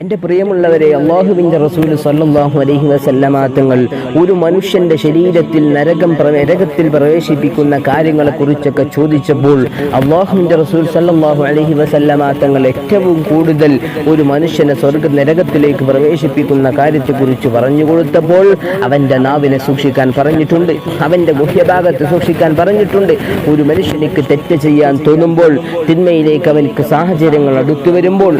എന്റെ പ്രിയമുള്ളവരെ അള്ളാഹുവിന്റെ റസൂൽ സല്ലാഹു അലഹി വസല്ലമ തങ്ങൾ ഒരു മനുഷ്യന്റെ ശരീരത്തിൽ നരകം നരകത്തിൽ പ്രവേശിപ്പിക്കുന്ന കാര്യങ്ങളെ കുറിച്ചൊക്കെ ചോദിച്ചപ്പോൾ അള്ളാഹുവിന്റെ റസൂൽ സല്ലാഹു അലഹി വസല്ലമ തങ്ങൾ ഏറ്റവും കൂടുതൽ ഒരു മനുഷ്യനെ സ്വർഗ നരകത്തിലേക്ക് പ്രവേശിപ്പിക്കുന്ന കാര്യത്തെക്കുറിച്ച് പറഞ്ഞു കൊടുത്തപ്പോൾ അവന്റെ നാവിനെ സൂക്ഷിക്കാൻ പറഞ്ഞിട്ടുണ്ട് അവന്റെ ഗുഹ്യഭാഗത്ത് സൂക്ഷിക്കാൻ പറഞ്ഞിട്ടുണ്ട്. ഒരു മനുഷ്യനിക്ക് തെറ്റ് ചെയ്യാൻ തോന്നുമ്പോൾ തിന്മയിലേക്ക് അവനക്ക് സാഹചര്യങ്ങൾ അടുത്തു വരുമ്പോൾ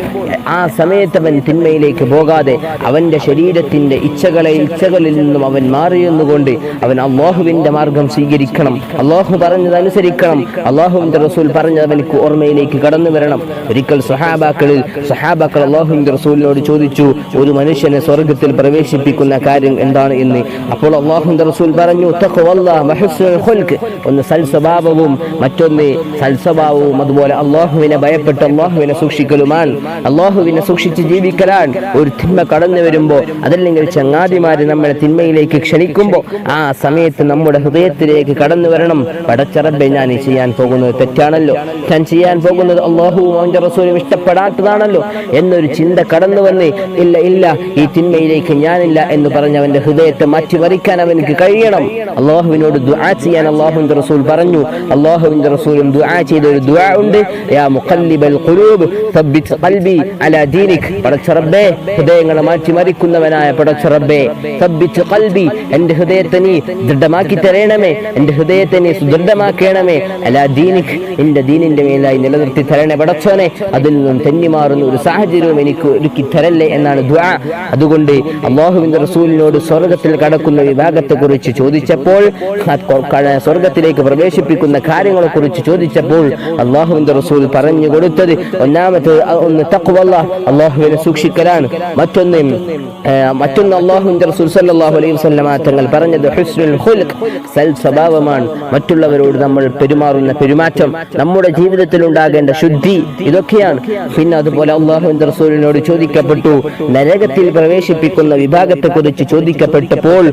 ആ സമയത്ത് അവൻ തിന്മയിലേക്ക് പോകാതെ അവന്റെ ശരീരത്തിന്റെ ഇച്ഛകളെ ഇച്ഛകളിൽ നിന്നും അവൻ മാറിയെന്നുകൊണ്ട് അവൻ അള്ളാഹുവിന്റെ മാർഗം സ്വീകരിക്കണം. അള്ളാഹു പറഞ്ഞത് അനുസരിക്കണം അള്ളാഹുവിന്റെ റസൂൽ പറഞ്ഞത് അവനക്ക് ഓർമ്മയിലേക്ക് കടന്നു വരണം. ഒരിക്കൽ സഹാബാക്കളിൽ സഹാബാക്കൾ അള്ളാഹുവിന്റെ റസൂലിനോട് ചോദിച്ചു ഒരു മനുഷ്യനെ സ്വർഗത്തിൽ പ്രവേശിപ്പിക്കുന്ന കാര്യം എന്താണ് എന്ന്? അപ്പോൾ അള്ളാഹുവിന്റെ റസൂൽ പറഞ്ഞു. ഒന്ന് സൽസ്വഭാവവും മറ്റൊന്ന് സൽസ്വഭാവവും അതുപോലെ അള്ളാഹുവിനെ ഭയപ്പെട്ട് അള്ളാഹുവിനെ സൂക്ഷിക്കലുമാണ്. അള്ളാഹുവിനെ സൂക്ഷിച്ച് ജീവിക്കലാണ് ഒരു തിന്മ കടന്നു വരുമ്പോ അതല്ലെങ്കിൽ ചങ്ങാതിമാര് നമ്മളെ തിന്മയിലേക്ക് ക്ഷണിക്കുമ്പോൾ ആ സമയത്ത് നമ്മുടെ ഹൃദയത്തിലേക്ക് കടന്നു വരണം. പടച്ചറബെ ഞാൻ ചെയ്യാൻ പോകുന്നത് തെറ്റാണല്ലോ. ഞാൻ ചെയ്യാൻ പോകുന്നത് അള്ളാഹുവും അവന്റെ റസൂലും ഇഷ്ടപ്പെടാത്തതാണല്ലോ എന്നൊരു ചിന്ത കടന്നു വന്ന്. ഇല്ല ഇല്ല ഈ തിന്മയിലേക്ക് ഞാനില്ല എന്ന് പറഞ്ഞ് അവന്റെ ഹൃദയത്തെ മാറ്റിമറിക്കാൻ അവനക്ക് കഴിയണം. അള്ളാഹുവിനോട് ദുആ ചെയ്യാൻ അള്ളാഹുവിന്റെ റസൂൽ പറഞ്ഞു. അള്ളാഹുവിന്റെ റസൂലും ദുആ ചെയ്ത ഒരു ദുആ ഉണ്ട്. യാ മുഖല്ലിബൽ ഖുലൂബ് തബ്ബിത് ഖൽബി അലാ ദീനിക്. പടച്ചറബ്ബേ ഹൃദയങ്ങളെ പടച്ച റബ്ബേ. തബ്ബിച്ച് ഖൽബി എന്റെ ഹൃദയത്തെ നീ ദൃഢമാക്കി തരണമേ എന്റെ ഹൃദയത്തെ നീ സുദൃഢമാക്കണമേ. അലാ ദീനിക് എന്റെ ദീനിന്റെ മേലായി നിലനിർത്തി തരണേ പടച്ചോനെ അതിൽ നിന്നും തെന്നിമാറുന്ന ഒരു സാഹചര്യവും എനിക്ക് ഒരുക്കി തരല്ലേ എന്നാണ് ദുആ. അതുകൊണ്ട് അള്ളാഹുവിന്റെ റസൂലിനോട് സ്വർഗത്തിൽ കടക്കുന്ന വിഭാഗത്തെ കുറിച്ച് ചോദിച്ചപ്പോൾ സ്വർഗത്തിലേക്ക് പ്രവേശിപ്പിക്കുന്ന കാര്യങ്ങളെ കുറിച്ച് ചോദിച്ചപ്പോൾ അള്ളാഹുവിന്റെ റസൂൽ പറഞ്ഞു കൊടുത്തത് ഒന്നാമത്തെ ഒന്ന് തക്കുവല്ല അള്ളാഹുവിനെ സൂക്ഷിക്കലാണ് മറ്റൊന്ന് മറ്റൊന്ന് അള്ളാഹുന്റെ റസൂൽ സല്ലല്ലാഹു അലൈഹി വസല്ലമ തങ്ങൾ പറഞ്ഞത് ഹുസ്നുൽ സൽ സ്വഭാവമാണ്. മറ്റുള്ളവരോട് നമ്മൾ പെരുമാറുന്ന പെരുമാറ്റം നമ്മുടെ ജീവിതത്തിൽ ഉണ്ടാകേണ്ട ശുദ്ധി ഇതൊക്കെയാണ്. പിന്നെ അതുപോലെ അള്ളാഹുവിന്റെ റസൂലിനോട് ചോദിക്കപ്പെട്ടു നരകത്തിൽ പ്രവേശിപ്പിക്കുന്ന വിഭാഗത്തെ കുറിച്ച് ചോദിക്കപ്പെട്ടപ്പോൾ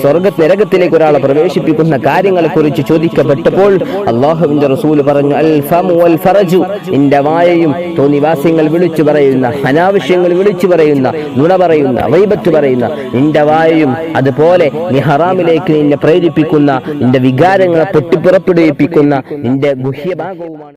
സ്വർഗ നരകത്തിലേക്ക് ഒരാളെ പ്രവേശിപ്പിക്കുന്ന കാര്യങ്ങളെ കുറിച്ച് ചോദിക്കപ്പെട്ടപ്പോൾ അള്ളാഹുവിന്റെ റസൂൽ പറഞ്ഞു അൽ ഫമു വൽ ഫറജു നിന്റെ വായയും തോന്നിവാസ്യങ്ങൾ വിളിച്ചു പറയുന്ന അനാവശ്യങ്ങൾ വിളിച്ചു പറയുന്ന നുണ പറയുന്ന വൈബത്ത് പറയുന്ന നിന്റെ വായയും അതുപോലെ നീ ഹറാമിലേക്ക് നിന്നെ പ്രേരിപ്പിക്കുന്ന നിന്റെ വികാരങ്ങളെ പൊട്ടിപ്പുറപ്പെടുവിപ്പിക്കുന്ന നിന്റെ ഗുഹ്യഭാഗവുമാണ്